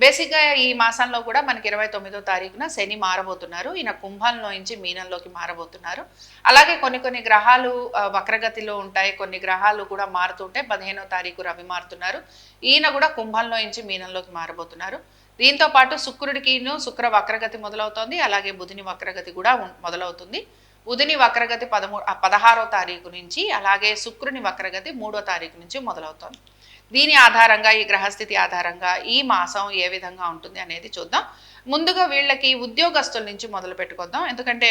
బేసిక్గా ఈ మాసంలో కూడా మనకి ఇరవై తొమ్మిదో తారీఖున శని మారబోతున్నారు. ఈయన కుంభంలో నుంచి మీనంలోకి మారబోతున్నారు. అలాగే కొన్ని కొన్ని గ్రహాలు వక్రగతిలో ఉంటాయి. కొన్ని గ్రహాలు కూడా మారుతుంటే పదిహేనో తారీఖు రవి మారుతున్నారు. ఈయన కూడా కుంభంలో నుంచి మీనంలోకి మారబోతున్నారు. దీంతో పాటు శుక్రుడికిను శుక్ర వక్రగతి మొదలవుతోంది. అలాగే బుధుని వక్రగతి కూడా మొదలవుతుంది. బుధుని వక్రగతి పదమూ పదహారో తారీఖు నుంచి అలాగే శుక్రుని వక్రగతి మూడో తారీఖు నుంచి మొదలవుతోంది. దీని ఆధారంగా ఈ గ్రహస్థితి ఆధారంగా ఈ మాసం ఏ విధంగా ఉంటుంది అనేది చూద్దాం. ముందుగా వీళ్ళకి ఉద్యోగస్తుల నుంచి మొదలు పెట్టుకుందాం. ఎందుకంటే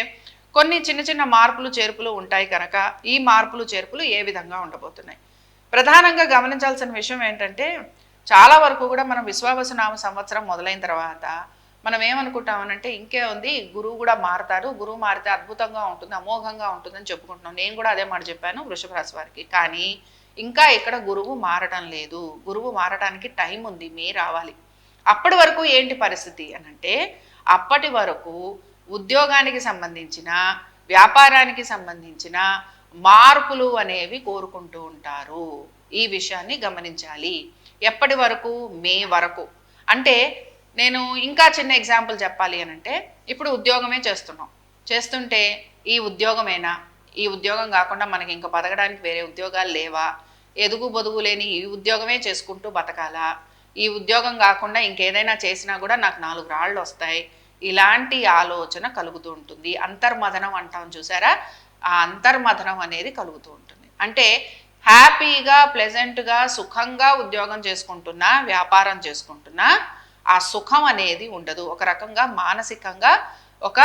కొన్ని చిన్న చిన్న మార్పులు చేర్పులు ఉంటాయి కనుక ఈ మార్పులు చేర్పులు ఏ విధంగా ఉండబోతున్నాయి. ప్రధానంగా గమనించాల్సిన విషయం ఏంటంటే చాలా వరకు కూడా మనం విశ్వావసనామ సంవత్సరం మొదలైన తర్వాత మనం ఏమనుకుంటామనంటే ఇంకే ఉంది గురువు కూడా మారతారు గురువు మారితే అద్భుతంగా ఉంటుంది అమోఘంగా ఉంటుందని చెప్పుకుంటున్నాం. నేను కూడా అదే మాట చెప్పాను వృషభ రాశి వారికి. కానీ ఇంకా ఇక్కడ గురువు మారడం లేదు. గురువు మారడానికి టైం ఉంది మే రావాలి. అప్పటి వరకు ఏంటి పరిస్థితి అని అంటే అప్పటి వరకు ఉద్యోగానికి సంబంధించిన వ్యాపారానికి సంబంధించిన మార్పులు అనేవి కోరుకుంటూ ఉంటారు. ఈ విషయాన్ని గమనించాలి. ఎప్పటి వరకు? మే వరకు. అంటే నేను ఇంకా చిన్న ఎగ్జాంపుల్ చెప్పాలి అని అంటే ఇప్పుడు ఉద్యోగమే చేస్తున్నాం. చేస్తుంటే ఈ ఉద్యోగమేనా? ఈ ఉద్యోగం కాకుండా మనకి ఇంకా బతకడానికి వేరే ఉద్యోగాలు లేవా? ఎదుగు బొదుగు లేని ఈ ఉద్యోగమే చేసుకుంటూ బతకాలా? ఈ ఉద్యోగం కాకుండా ఇంకేదైనా చేసినా కూడా నాకు నాలుగు రాళ్ళు వస్తాయి. ఇలాంటి ఆలోచన కలుగుతూ ఉంటుంది. అంతర్మథనం అంటాం చూసారా? ఆ అంతర్మథనం అనేది కలుగుతూ ఉంటుంది. అంటే హ్యాపీగా ప్లెజెంట్గా సుఖంగా ఉద్యోగం చేసుకుంటున్నా వ్యాపారం చేసుకుంటున్నా ఆ సుఖం అనేది ఉండదు. ఒక రకంగా మానసికంగా ఒక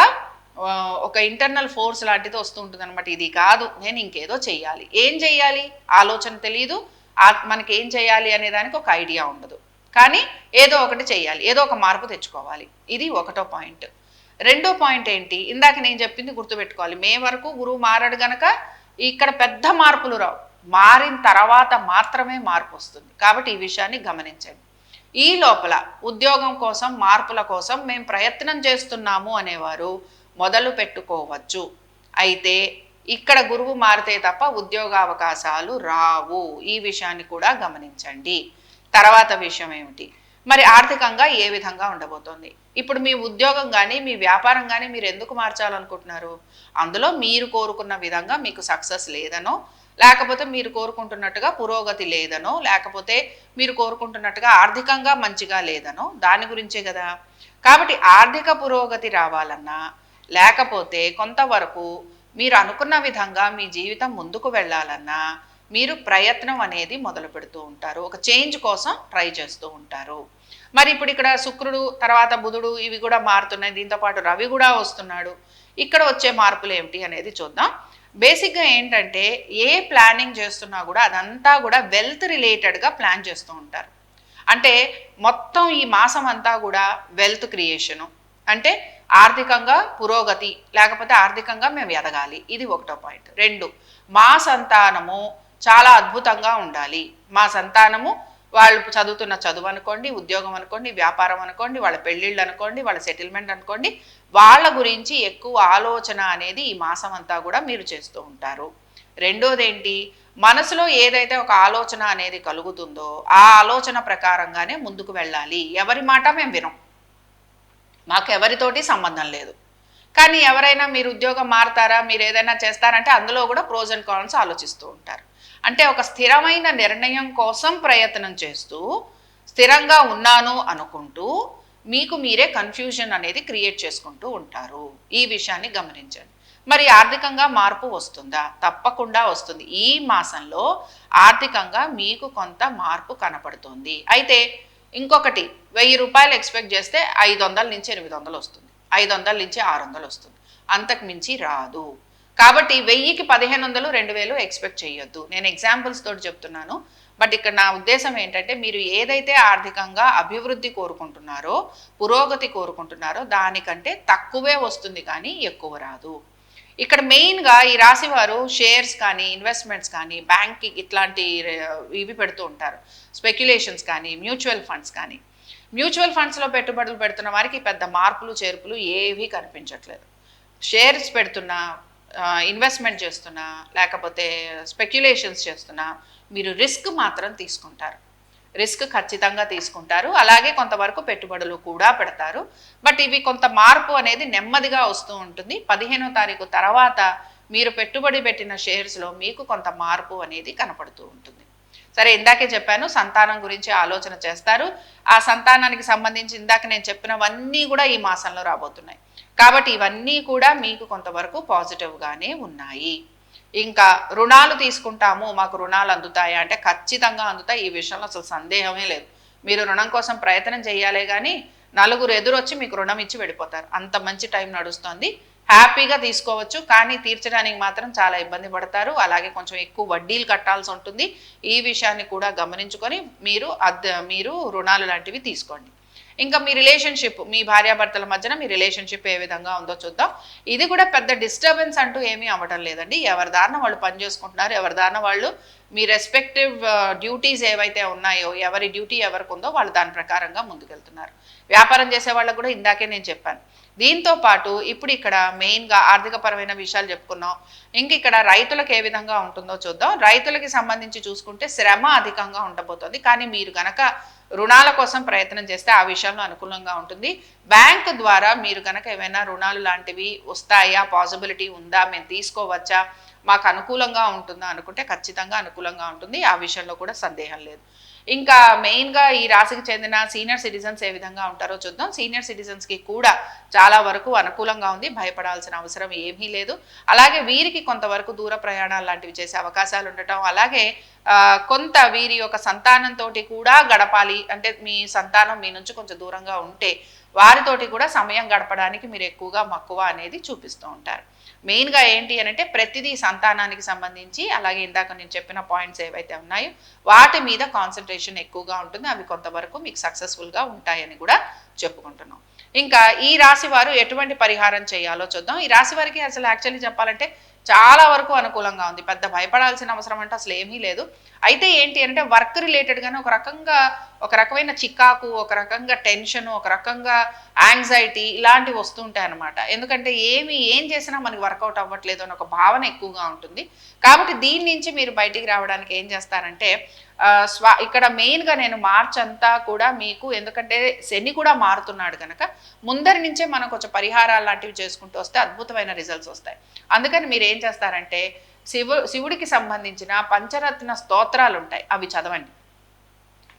ఒక ఇంటర్నల్ ఫోర్స్ లాంటిది వస్తుంటుంది అనమాట ఇది కాదు నేను ఇంకేదో చెయ్యాలి. ఏం చెయ్యాలి? ఆలోచన తెలియదు మనకి ఏం చేయాలి అనే దానికి ఒక ఐడియా ఉండదు. కానీ ఏదో ఒకటి చేయాలి ఏదో ఒక మార్పు తెచ్చుకోవాలి. ఇది ఒకటో పాయింట్ రెండో పాయింట్ ఏంటి? ఇందాక నేను చెప్పింది గుర్తుపెట్టుకోవాలి. మే వరకు గురువు మారాడు గనక ఇక్కడ పెద్ద మార్పులు రావు. మారిన తర్వాత మాత్రమే మార్పు వస్తుంది. కాబట్టి ఈ విషయాన్ని గమనించండి. ఈ లోపల ఉద్యోగం కోసం మార్పుల కోసం మేము ప్రయత్నం చేస్తున్నాము అనేవారు మొదలు పెట్టుకోవచ్చు. అయితే ఇక్కడ గురువు మారితే తప్ప ఉద్యోగ అవకాశాలు రావు. ఈ విషయాన్ని కూడా గమనించండి. తర్వాత విషయం ఏమిటి? మరి ఆర్థికంగా ఏ విధంగా ఉండబోతోంది? ఇప్పుడు మీ ఉద్యోగం కానీ మీ వ్యాపారం కానీ మీరు ఎందుకు మార్చాలనుకుంటున్నారు? అందులో మీరు కోరుకున్న విధంగా మీకు సక్సెస్ లేదనో లేకపోతే మీరు కోరుకుంటున్నట్టుగా పురోగతి లేదనో లేకపోతే మీరు కోరుకుంటున్నట్టుగా ఆర్థికంగా మంచిగా లేదనో దాని గురించే కదా. కాబట్టి ఆర్థిక పురోగతి రావాలన్నా లేకపోతే కొంతవరకు మీరు అనుకున్న విధంగా మీ జీవితం ముందుకు వెళ్ళాలన్నా మీరు ప్రయత్నం అనేది మొదలు పెడుతూ ఉంటారు. ఒక చేంజ్ కోసం ట్రై చేస్తూ ఉంటారు. మరి ఇప్పుడు ఇక్కడ శుక్రుడు తర్వాత బుధుడు ఇవి కూడా మారుతున్నాయి. దీంతో పాటు రవి కూడా వస్తున్నాడు. ఇక్కడ వచ్చే మార్పులు ఏమిటి అనేది చూద్దాం. బేసిక్గా ఏంటంటే ఏ ప్లానింగ్ చేస్తున్నా కూడా అదంతా కూడా వెల్త్ రిలేటెడ్గా ప్లాన్ చేస్తూ ఉంటారు. అంటే మొత్తం ఈ మాసం అంతా కూడా వెల్త్ క్రియేషను అంటే ఆర్థికంగా పురోగతి లేకపోతే ఆర్థికంగా మేము ఎదగాలి. ఇది ఒకటో పాయింట్. రెండు మా సంతానము చాలా అద్భుతంగా ఉండాలి. మా సంతానము వాళ్ళు చదువుతున్న చదువు అనుకోండి ఉద్యోగం అనుకోండి వ్యాపారం అనుకోండి వాళ్ళ పెళ్ళిళ్ళు అనుకోండి వాళ్ళ సెటిల్మెంట్ అనుకోండి వాళ్ళ గురించి ఎక్కువ ఆలోచన అనేది ఈ మాసం అంతా కూడా మీరు చేస్తూ ఉంటారు. రెండోది ఏంటి మనసులో ఏదైతే ఒక ఆలోచన అనేది కలుగుతుందో ఆ ఆలోచన ప్రకారంగానే ముందుకు వెళ్ళాలి. ఎవరి మాట మేము వినం. మాకు ఎవరితోటి సంబంధం లేదు. కానీ ఎవరైనా మీరు ఉద్యోగం మారుతారా మీరు ఏదైనా చేస్తారంటే అందులో కూడా ప్రోజ్ అండ్ కాన్స్ ఆలోచిస్తూ ఉంటారు. అంటే ఒక స్థిరమైన నిర్ణయం కోసం ప్రయత్నం చేస్తూ స్థిరంగా ఉన్నాను అనుకుంటూ మీకు మీరే కన్ఫ్యూజన్ అనేది క్రియేట్ చేసుకుంటూ ఉంటారు. ఈ విషయాన్ని గమనించండి. మరి ఆర్థికంగా మార్పు వస్తుందా? తప్పకుండా వస్తుంది. ఈ మాసంలో ఆర్థికంగా మీకు కొంత మార్పు కనపడుతుంది. అయితే ఇంకొకటి వెయ్యి రూపాయలు ఎక్స్పెక్ట్ చేస్తే ఐదు వందల నుంచి ఎనిమిది వందలు వస్తుంది. ఐదు వందల నుంచి ఆరు వందలు వస్తుంది. అంతకు మించి రాదు. కాబట్టి వెయ్యికి పదిహేను వందలు రెండు వేలు ఎక్స్పెక్ట్ చేయొద్దు నేను ఎగ్జాంపుల్స్ తోటి చెప్తున్నాను. బట్ ఇక్కడ నా ఉద్దేశం ఏంటంటే మీరు ఏదైతే ఆర్థికంగా అభివృద్ధి కోరుకుంటున్నారో పురోగతి కోరుకుంటున్నారో దానికంటే తక్కువే వస్తుంది కానీ ఎక్కువ రాదు. ఇక్కడ మెయిన్గా ఈ రాశి వారు షేర్స్ కానీ ఇన్వెస్ట్మెంట్స్ కానీ బ్యాంకింగ్ ఇట్లాంటి ఇవి పెడుతూ ఉంటారు. స్పెక్యులేషన్స్ కానీ మ్యూచువల్ ఫండ్స్ కానీ. మ్యూచువల్ ఫండ్స్లో పెట్టుబడులు పెడుతున్న వారికి పెద్ద మార్పులు చేర్పులు ఏవీ కనిపించట్లేదు. షేర్స్ పెడుతున్నా ఇన్వెస్ట్మెంట్ చేస్తున్నా లేకపోతే స్పెక్యులేషన్స్ చేస్తున్నా మీరు రిస్క్ మాత్రం తీసుకుంటారు. రిస్క్ ఖచ్చితంగా తీసుకుంటారు. అలాగే కొంతవరకు పెట్టుబడులు కూడా పెడతారు. బట్ ఇవి కొంత మార్పు అనేది నెమ్మదిగా వస్తూ ఉంటుంది. పదిహేనో తారీఖు తర్వాత మీరు పెట్టుబడి పెట్టిన షేర్స్లో మీకు కొంత మార్పు అనేది కనపడుతూ ఉంటుంది. సరే ఇందాకే చెప్పాను సంతానం గురించి ఆలోచన చేస్తారు. ఆ సంతానానికి సంబంధించి ఇందాక నేను చెప్పినవన్నీ కూడా ఈ మాసంలో రాబోతున్నాయి. కాబట్టి ఇవన్నీ కూడా మీకు కొంతవరకు పాజిటివ్గానే ఉన్నాయి. ఇంకా రుణాలు తీసుకుంటాము మాకు రుణాలు అందుతాయా అంటే ఖచ్చితంగా అందుతాయి. ఈ విషయంలో అసలు సందేహమే లేదు. మీరు రుణం కోసం ప్రయత్నం చేయాలే కానీ నలుగురు ఎదురొచ్చి మీకు రుణం ఇచ్చి వెళ్ళిపోతారు. అంత మంచి టైం నడుస్తుంది. హ్యాపీగా తీసుకోవచ్చు కానీ తీర్చడానికి మాత్రం చాలా ఇబ్బంది పడతారు. అలాగే కొంచెం ఎక్కువ వడ్డీలు కట్టాల్సి ఉంటుంది. ఈ విషయాన్ని కూడా గమనించుకొని మీరు అద్దె మీరు రుణాలు లాంటివి తీసుకోండి. ఇంకా మీ రిలేషన్షిప్ మీ భార్యాభర్తల మధ్యన మీ రిలేషన్షిప్ ఏ విధంగా ఉందో చూద్దాం. ఇది కూడా పెద్ద డిస్టర్బెన్స్ అంటూ ఏమీ అవ్వడం లేదండి. ఎవరి దారిన వాళ్ళు పని చేసుకుంటున్నారు ఎవరి దారిన వాళ్ళు మీ రెస్పెక్టివ్ డ్యూటీస్ ఏవైతే ఉన్నాయో ఎవరి డ్యూటీ ఎవరికి ఉందో వాళ్ళు దాని ప్రకారంగా ముందుకెళ్తున్నారు. వ్యాపారం చేసే వాళ్ళకు కూడా ఇందాకే నేను చెప్పాను. దీంతో పాటు ఇప్పుడు ఇక్కడ మెయిన్గా ఆర్థికపరమైన విషయాలు చెప్పుకున్నాం. ఇంక ఇక్కడ రైతులకు ఏ విధంగా ఉంటుందో చూద్దాం. రైతులకి సంబంధించి చూసుకుంటే శ్రమ అధికంగా ఉండబోతోంది. కానీ మీరు గనక రుణాల కోసం ప్రయత్నం చేస్తే ఆ విషయంలో అనుకూలంగా ఉంటుంది. బ్యాంకు ద్వారా మీరు కనుక ఏమైనా రుణాలు లాంటివి వస్తాయా? పాసిబిలిటీ ఉందా? మేము తీసుకోవచ్చా? మాకు అనుకూలంగా ఉంటుందా? అనుకుంటే ఖచ్చితంగా అనుకూలంగా ఉంటుంది. ఆ విషయంలో కూడా సందేహం లేదు. ఇంకా మెయిన్గా ఈ రాశికి చెందిన సీనియర్ సిటిజన్స్ ఏ విధంగా ఉంటారో చూద్దాం. సీనియర్ సిటిజన్స్కి కూడా చాలా వరకు అనుకూలంగా ఉంది. భయపడాల్సిన అవసరం ఏమీ లేదు. అలాగే వీరికి కొంతవరకు దూర ప్రయాణాలు లాంటివి చేసే అవకాశాలు ఉండటం అలాగే కొంత వీరి యొక్క సంతానంతో కూడా గడపాలి. అంటే మీ సంతానం మీ నుంచి కొంచెం దూరంగా ఉంటే వారితోటి కూడా సమయం గడపడానికి మీరు ఎక్కువగా మక్కువ అనేది చూపిస్తూ ఉంటారు. మెయిన్గా ఏంటి అని అంటే ప్రతిదీ సంతానానికి సంబంధించి అలాగే ఇందాక నేను చెప్పిన పాయింట్స్ ఏవైతే ఉన్నాయో వాటి మీద కాన్సన్ట్రేషన్ ఎక్కువగా ఉంటుంది. అవి కొంతవరకు మీకు సక్సెస్ఫుల్గా ఉంటాయని కూడా చెప్పుకుంటున్నాం. ఇంకా ఈ రాశి వారు ఎటువంటి పరిహారం చేయాలో చూద్దాం. ఈ రాశి వారికి అసలు యాక్చువల్లీ చెప్పాలంటే చాలా వరకు అనుకూలంగా ఉంది. పెద్ద భయపడాల్సిన అవసరం అంటే అసలు ఏమీ లేదు. అయితే ఏంటి అంటే వర్క్ రిలేటెడ్గానే ఒక రకంగా ఒక రకమైన చికాకు ఒక రకంగా టెన్షన్ ఒక రకంగా యాంగ్జైటీ ఇలాంటివి వస్తుంటాయి అనమాట ఎందుకంటే ఏమి ఏం చేసినా మనకి వర్కౌట్ అవ్వట్లేదు అని ఒక భావన ఎక్కువగా ఉంటుంది. కాబట్టి దీని నుంచి మీరు బయటికి రావడానికి ఏం చేస్తారంటే స్వా ఇక్కడ మెయిన్గా నేను మార్చ్ అంతా కూడా మీకు ఎందుకంటే శని కూడా మారుతున్నాడు కనుక ముందరి నుంచే మనం కొంచెం పరిహారాలు లాంటివి చేసుకుంటూ వస్తే అద్భుతమైన రిజల్ట్స్ వస్తాయి. అందుకని మీరు ఏం చేస్తారంటే శివు శివుడికి సంబంధించిన పంచరత్న స్తోత్రాలు ఉంటాయి. అవి చదవండి.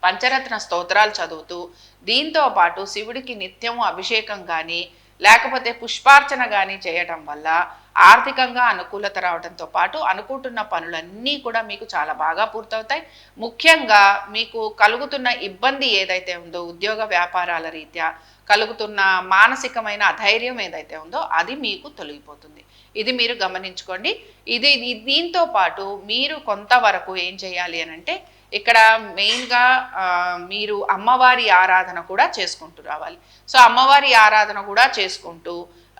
పంచరత్న స్తోత్రాలు చదువుతూ దీంతో పాటు శివుడికి నిత్యం అభిషేకం కానీ లేకపోతే పుష్పార్చన కానీ చేయటం వల్ల ఆర్థికంగా అనుకూలత రావడంతో పాటు అనుకుంటున్న పనులన్నీ కూడా మీకు చాలా బాగా పూర్తవుతాయి. ముఖ్యంగా మీకు కలుగుతున్న ఇబ్బంది ఏదైతే ఉందో ఉద్యోగ వ్యాపారాల రీత్యా కలుగుతున్న మానసికమైన అధైర్యం ఏదైతే ఉందో అది మీకు తొలగిపోతుంది. ఇది మీరు గమనించుకోండి. ఇది ఇది- దీంతో పాటు మీరు కొంతవరకు ఏం చేయాలి అని అంటే ఇక్కడ మెయిన్గా మీరు అమ్మవారి ఆరాధన కూడా చేసుకుంటూ రావాలి. సో అమ్మవారి ఆరాధన కూడా చేసుకుంటూ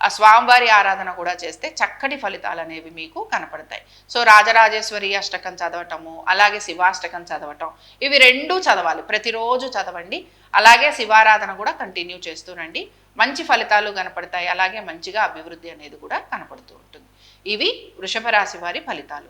ఆ స్వామివారి ఆరాధన కూడా చేస్తే చక్కటి ఫలితాలు అనేవి మీకు కనపడతాయి. సో రాజరాజేశ్వరి అష్టకం చదవటము అలాగే శివాష్టకం చదవటం ఇవి రెండూ చదవాలి. ప్రతిరోజు చదవండి. అలాగే శివారాధన కూడా కంటిన్యూ చేస్తూనండి మంచి ఫలితాలు కనపడతాయి. అలాగే మంచిగా అభివృద్ధి అనేది కూడా కనపడుతూ ఉంటుంది. ఇవి వృషభ రాశి వారి ఫలితాలు.